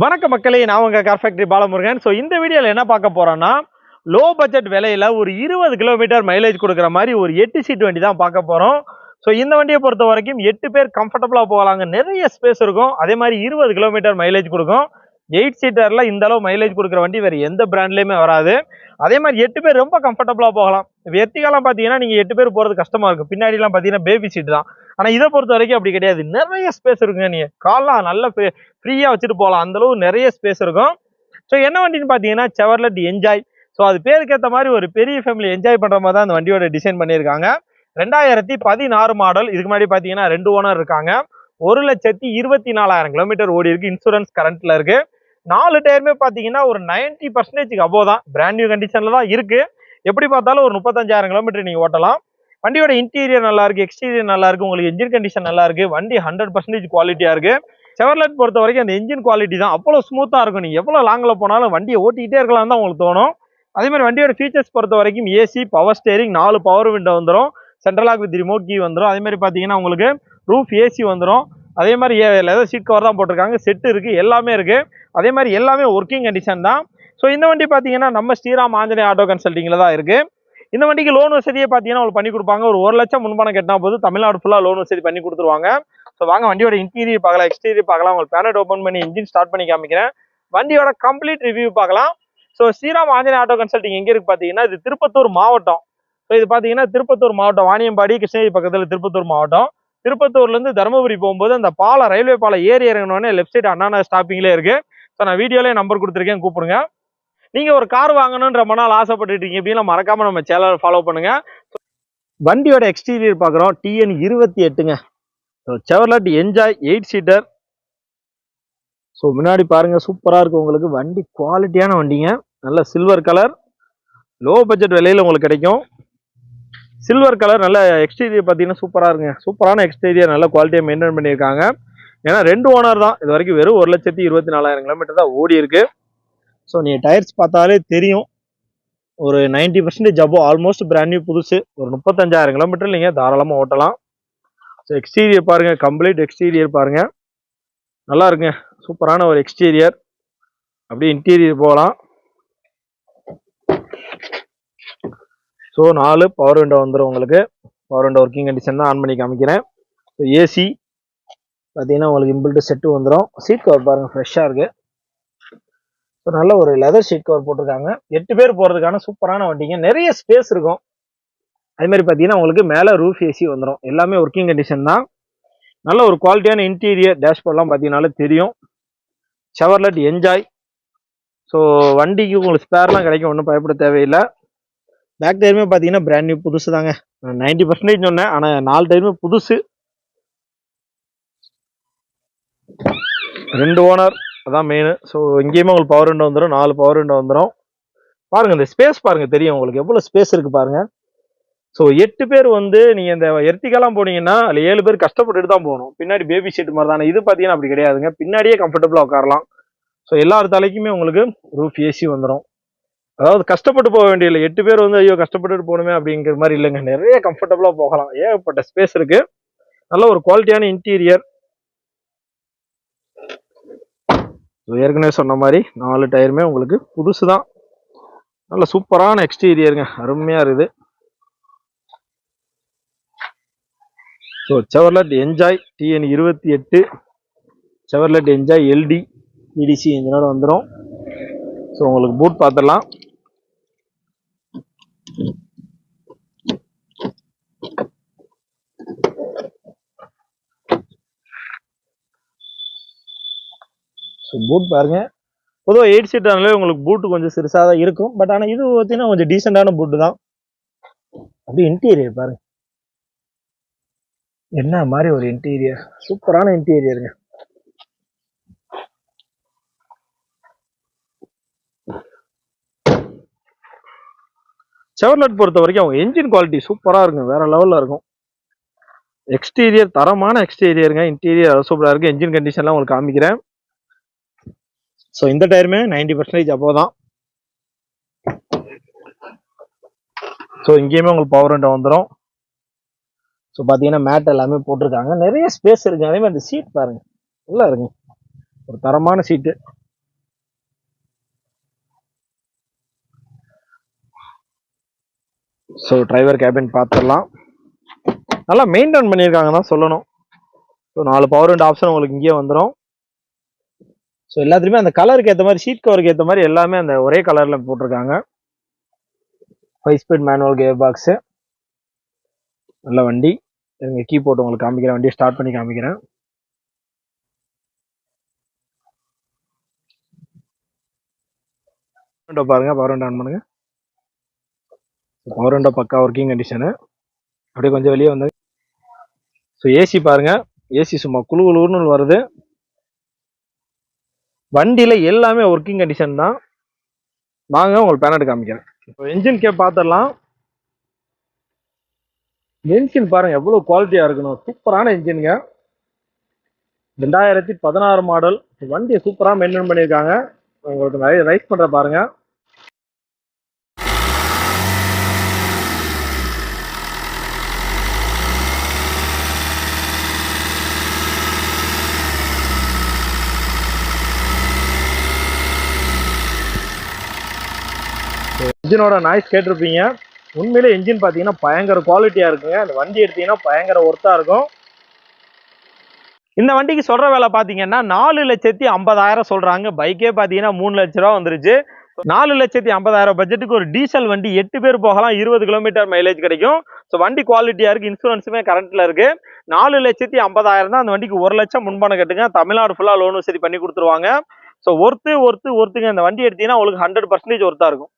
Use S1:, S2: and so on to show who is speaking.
S1: வணக்க மக்களே நான் உங்கள் கார் ஃபேக்ட்ரி பாலமுருகன். ஸோ இந்த வீடியோவில் என்ன பார்க்க போகிறோன்னா லோ பட்ஜெட் விலையில் ஒரு இருபது கிலோமீட்டர் மைலேஜ் கொடுக்குற மாதிரி ஒரு எட்டு சீட் வண்டி தான் பார்க்க போகிறோம் ஸோ இந்த வண்டியை பொறுத்த வரைக்கும் எட்டு பேர் கம்ஃபர்டபுளாக போகலாங்க. நிறைய ஸ்பேஸ் இருக்கும். அதே மாதிரி இருபது கிலோமீட்டர் மைலேஜ் கொடுக்கும். எயிட் சீட்டரில் இந்த அளவு மைலேஜ் கொடுக்குற வண்டி வேறு எந்த பிராண்ட்லேயுமே வராது. அதே மாதிரி எட்டு பேர் ரொம்ப கம்ஃபர்டபுளாக போகலாம். எத்திகாலாம் பார்த்தீங்கன்னா நீங்கள் எட்டு பேர் போகிறது கஷ்டமாக இருக்கும் பின்னாடிலாம் பார்த்தீங்கன்னா பேபி சீட் தான். ஆனா இதை பொறுத்த வரைக்கும் அப்படி கிடையாது. நிறைய ஸ்பேஸ் இருக்குங்க நீங்க. கால்லாம் நல்லா ஃப்ரீயா வச்சுட்டு போகலாம். அந்த அளவு நிறைய ஸ்பேஸ் இருக்கும். ஸோ என்ன வண்டின்னு பார்த்தீங்கன்னா செவர்லெட் என்ஜாய் ஸோ அது பேருக்கு ஏற்ற மாதிரி ஒரு பெரிய ஃபேமிலி என்ஜாய் பண்ற மாதிரி தான் அந்த வண்டியோட டிசைன் பண்ணியிருக்காங்க. ரெண்டாயிரத்தி பதினாறு மாடல் இதுக்கு முன்னாடி பார்த்தீங்கன்னா ரெண்டு ஓனர் இருக்காங்க. ஒரு லட்சத்தி இருபத்தி நாலாயிரம் கிலோமீட்டர் ஓடி இருக்கு. இன்சூரன்ஸ் கரண்ட்ல இருக்கு. நாலு டயருமே பார்த்தீங்கன்னா ஒரு நைன்டி பர்சன்டேஜ்க்கு அபோ தான். பிராண்ட் நியூ கண்டிஷன்ல தான் இருக்கு. எப்படி பார்த்தாலும் ஒரு முப்பத்தஞ்சாயிரம் கிலோமீட்டர் நீங்க ஓட்டலாம். வண்டியோட இன்டீரியர் நல்லா இருக்கு எக்ஸ்டீரியர் நல்லா இருக்கு உங்களுக்கு இன்ஜின் கண்டிஷன் நல்லா இருக்கு வண்டி ஹண்ட்ரட் பர்சன்டேஜ் குவாலிட்டியா இருக்கு. செவர்லெட் பொறுத்த வரைக்கும் அந்த இன்ஜின் குவாலிட்டி தான். அவ்வளோ ஸ்மூத்தா இருக்கும். நீங்க எவ்வளவு லாங்ல போனாலும் வண்டியை ஓட்டிக்கிட்டே இருக்கலாம் தான் உங்களுக்கு தோணும். அதே மாதிரி வண்டியோட ஃபீச்சர்ஸ் பொறுத்த வரைக்கும் ஏசி பவர் ஸ்டேரிங் நாலு பவர் விண்டோ வந்துடும் சென்ட்ரல் வித் ரிமோட் கீ வந்துடும் அதே மாதிரி பார்த்தீங்கன்னா உங்களுக்கு ரூஃப் ஏசி வந்துடும் அதே மாதிரி லெதர் சீட் கவர் தான் போட்டிருக்காங்க. செட்டு இருக்கு எல்லாமே இருக்கு. அதே மாதிரி எல்லாமே ஒர்க்கிங் கண்டிஷன் தான். ஸோ இந்த வண்டி பார்த்தீங்கன்னா நம்ம ஸ்ரீராம் ஆஞ்சநேய ஆட்டோ கன்சல்ட்டிங்கில் தான் இருக்குது இந்த வண்டிக்கு லோன் வசதியே பார்த்தீங்கன்னா உங்களுக்கு பண்ணி கொடுப்பாங்க. ஒரு ஒரு லட்சம் முன்பணம் கட்டினா போது தமிழ்நாடு ஃபுல்லாக லோன் வசதி பண்ணி கொடுத்துருவாங்க. ஸோ வாங்க வண்டியோட இன்டீரியர் பார்க்கலாம் எக்ஸ்டீரியர் பார்க்கலாம். உங்களுக்கு பேனட் ஓப்பன் பண்ணி இன்ஜின் ஸ்டார்ட் பண்ணி காமிக்கிறேன். வண்டியோட கம்ப்ளீட் ரிவ்யூ பார்க்கலாம். So Sriram Anjaneya auto consulting எங்கே இருக்கு பார்த்தீங்கன்னா இது திருப்பத்தூர் மாவட்டம். ஸோ இது பார்த்தீங்கன்னா திருப்பத்தூர் மாவட்டம். வாணியம்பாடி கிருஷ்ணகிரி பக்கத்தில் திருப்பத்தூர் மாவட்டம். திருப்பத்தூர்லேருந்து தருமபுரி போகும்போது அந்த பாலம் ரயில்வே பாலம் ஏறி இறங்கினோடனே லெஃப்ட் சைடு அண்ணா ஸ்டாப்பிங்லேயே இருக்குது ஸோ நான் வீடியோலேயே நம்பர் கொடுத்துருக்கேன் கூப்பிடுங்க. நீங்கள் ஒரு கார் வாங்கணும்னு ரொம்ப நாள் ஆசைப்பட்டுட்டு இருக்கீங்க அப்படின்னா மறக்காமல் நம்ம சேனலை ஃபாலோ பண்ணுங்கள் வண்டியோட எக்ஸ்டீரியர் பார்க்குறோம். டிஎன் இருபத்தி எட்டுங்க. Chevrolet Enjoy eight seater so முன்னாடி பாருங்கள் சூப்பராக இருக்கும் உங்களுக்கு. வண்டி குவாலிட்டியான வண்டிங்க. நல்ல சில்வர் கலர் லோ பட்ஜெட் விலையில் உங்களுக்கு கிடைக்கும். சில்வர் கலர் நல்ல எக்ஸ்டீரியர் பார்த்தீங்கன்னா சூப்பராக இருக்குங்க. சூப்பரான எக்ஸ்டீரியர் நல்ல குவாலிட்டியாக மெயின்டைன் பண்ணியிருக்காங்க. ஏன்னா ரெண்டு ஓனர் தான். இது வரைக்கும் வெறும் ஒரு லட்சத்தி இருபத்தி நாலாயிரம் கிலோமீட்டர் தான் ஓடி இருக்குது ஸோ நீங்கள் டயர்ஸ் பார்த்தாலே தெரியும். ஒரு ninety percentage above almost brand new புதுசு. ஒரு முப்பத்தஞ்சாயிரம் கிலோமீட்டர் நீங்கள் தாராளமாக ஓட்டலாம். ஸோ எக்ஸ்டீரியர் பாருங்கள் கம்ப்ளீட் எக்ஸ்டீரியர் பாருங்கள் நல்லா இருக்குங்க. சூப்பரான ஒரு எக்ஸ்டீரியர் அப்படியே இன்டீரியர் போகலாம். ஸோ நாலு பவர் விண்டோ வந்துடும் உங்களுக்கு. பவர் விண்டோ ஒர்க்கிங் கண்டிஷன் தான் ஆன் பண்ணி காமிக்கிறேன். ஸோ ஏசி பார்த்தீங்கன்னா உங்களுக்கு இம்பிள்ட்டு செட்டு வந்துடும் சீட் கவர் பாருங்கள் ஃப்ரெஷ்ஷாக இருக்குது ஸோ நல்ல ஒரு லெதர் ஷீட் கவர் போட்டிருக்காங்க. எட்டு பேர் போகிறதுக்கான சூப்பரான வண்டிங்க. நிறைய ஸ்பேஸ் இருக்கும். அதே மாதிரி பார்த்தீங்கன்னா உங்களுக்கு மேலே ரூஃப் ஏசி வந்துடும் எல்லாமே ஒர்க்கிங் கண்டிஷன் தான். நல்ல ஒரு குவாலிட்டியான இன்டீரியர் டேஷ்போர்ட்லாம் பார்த்தீங்கன்னாலே தெரியும். ஷவர்லெட் என்ஜாய் ஸோ வண்டிக்கு உங்களுக்கு ஸ்பேர்லாம் கிடைக்கும் ஒன்றும் பயப்பட தேவையில்லை. பேக் டயருமே பார்த்தீங்கன்னா பிராண்ட் நியூ புதுசு தாங்க நைன்டி பர்சன்டேஜ் சொன்னேன். ஆனால் நாலு டயருமே புதுசு. ரெண்டு ஓனர் அதான் மெயின் ஸோ இங்கேயுமே உங்களுக்கு பவர் விண்டோ வந்துடும் நாலு பவர் விண்டோ வந்துடும் பாருங்கள் இந்த ஸ்பேஸ் பாருங்கள் தெரியும் உங்களுக்கு. எவ்வளோ ஸ்பேஸ் இருக்குது பாருங்கள் ஸோ எட்டு பேர் வந்து நீங்கள் இந்த எர்த்திக்கெல்லாம் போனீங்கன்னா அதில் ஏழு பேர் கஷ்டப்பட்டுட்டு தான் போகணும். பின்னாடி பேபி ஷீட் மாதிரி தானே. இது பார்த்தீங்கன்னா அப்படி கிடையாதுங்க. பின்னாடியே கம்ஃபர்டபுளாக உட்காரலாம். ஸோ எல்லார் தலைக்குமே உங்களுக்கு ரூஃப் ஏசி வந்துடும் அதாவது கஷ்டப்பட்டு போக வேண்டியதில்லை. எட்டு பேர் வந்து ஐயோ கஷ்டப்பட்டுட்டு போகணுமே அப்படிங்கிற மாதிரி இல்லைங்க. நிறைய கம்ஃபர்டபுளாக போகலாம். ஏகப்பட்ட ஸ்பேஸ் இருக்குது நல்ல ஒரு குவாலிட்டியான இன்டீரியர் ஸோ ஏற்கனவே சொன்ன மாதிரி நாலு டயருமே உங்களுக்கு புதுசு தான் நல்ல சூப்பரான எக்ஸ்டீரியருங்க. அருமையாக இருக்குது. ஸோ செவர்லெட் என்ஜாய் டிஎன் இருபத்தி எட்டு. செவர்லெட் என்ஜாய் எல்டி இடிசி இன்ஜினோட வந்துடும் ஸோ உங்களுக்கு பூட் பார்த்துடலாம். ஸோ பூட் பாருங்கள் பொதுவாக எயிட் சீட்டர்னாலே உங்களுக்கு பூட்டு கொஞ்சம் சிறுசாக தான் இருக்கும். பட் ஆனால் இது பார்த்தீங்கன்னா கொஞ்சம் டீசெண்டான பூட்டு தான். அப்படியே இன்டீரியர் பாருங்க. என்ன மாதிரி ஒரு இன்டீரியர் சூப்பரான இன்டீரியருங்க செவர்லட் பொறுத்த வரைக்கும் அவங்க என்ஜின் குவாலிட்டி சூப்பராக இருக்கும் வேற லெவலில் இருக்கும். எக்ஸ்டீரியர் தரமான எக்ஸ்டீரியருங்க இன்டீரியர் சூப்பராக இருக்குது என்ஜின் கண்டிஷன்லாம் உங்களுக்கு காமிக்கிறேன். ஸோ இந்த டயருமே நைன்டி பர்சன்டேஜ் அப்போ தான் ஸோ இங்கேயுமே உங்களுக்கு பவர் விண்டோ வந்துடும் ஸோ பார்த்தீங்கன்னா மேட் எல்லாமே போட்டிருக்காங்க. நிறைய ஸ்பேஸ் இருக்குது அதே மாதிரி அந்த சீட் பாருங்க. நல்லா இருக்குங்க. ஒரு தரமான சீட்டு ஸோ டிரைவர் கேபின் பார்த்துடலாம் நல்லா மெயின்டைன் பண்ணியிருக்காங்க தான் சொல்லணும். ஸோ நாலு பவர் ரெண்டு ஆப்ஷன் உங்களுக்கு இங்கேயே வந்துடும் ஸோ எல்லாத்துலேயுமே அந்த கலருக்கு ஏற்ற மாதிரி சீட் கவருக்கு ஏற்ற மாதிரி எல்லாமே அந்த ஒரே கலரில் போட்டிருக்காங்க. Five speed manual gear box நல்ல வண்டி. இருங்க கீ போட்டு உங்களுக்கு காமிக்கிறேன். வண்டியை ஸ்டார்ட் பண்ணி காமிக்கிறேன். பாருங்க பவர் விண்டோ ஆன் பண்ணுங்க. பவர் விண்டோ பக்கா ஒர்க்கிங் கண்டிஷனு அப்படியே கொஞ்சம் வெளியே வந்து. ஸோ ஏசி பாருங்க. ஏசி சும்மா குழு குழுன்னு வருது. வண்டியில் எல்லாமே ஒர்க்கிங் கண்டிஷன் தான். வாங்க உங்களுக்கு பேனட் காமிக்கிறேன். இப்போ என்ஜின் கே பார்த்துடலாம் என்ஜின் பாருங்கள் எவ்வளோ குவாலிட்டியாக இருக்கணும் சூப்பரான என்ஜினுங்க ரெண்டாயிரத்தி பதினாறு மாடல் வண்டியை சூப்பராக மெயின்டைன் பண்ணியிருக்காங்க. உங்களுக்கு நிறைய ரைஸ் பண்ணுற பாருங்கள் இன்ஜினோட நாய்ஸ் கேட்டிருப்பீங்க. உண்மையிலே இன்ஜின் பார்த்தீங்கன்னா பயங்கர குவாலிட்டியாக இருக்குங்க. இந்த வண்டி எடுத்தீங்கன்னா பயங்கர ஒர்த்தாக இருக்கும். இந்த வண்டிக்கு சொல்கிற வேலை பார்த்தீங்கன்னா நாலு லட்சத்தி ஐம்பதாயிரம் சொல்கிறாங்க பைக்கே பார்த்தீங்கன்னா மூணு லட்ச ரூபா வந்துருச்சு. நாலு லட்சத்தி ஐம்பதாயிரம் பட்ஜெட்டுக்கு ஒரு டீசல் வண்டி எட்டு பேர் போகலாம். இருபது கிலோமீட்டர் மைலேஜ் கிடைக்கும். ஸோ வண்டி குவாலிட்டியாக இருக்குது இன்சூரன்ஸுமே கரண்ட்டில் இருக்குது நாலு லட்சத்தி ஐம்பதாயிரம் தான் அந்த வண்டிக்கு ஒரு லட்சம் முன்பணம் கட்டுங்க. தமிழ்நாடு ஃபுல்லாக லோன் வசதி பண்ணி கொடுத்துருவாங்க. ஸோ ஒர்த்து ஒர்த்து ஒர்த்துங்க இந்த வண்டி எடுத்தீங்கன்னா உங்களுக்கு ஹண்ட்ரட் பர்சன்டேஜ் ஒர்த்தாக இருக்கும்.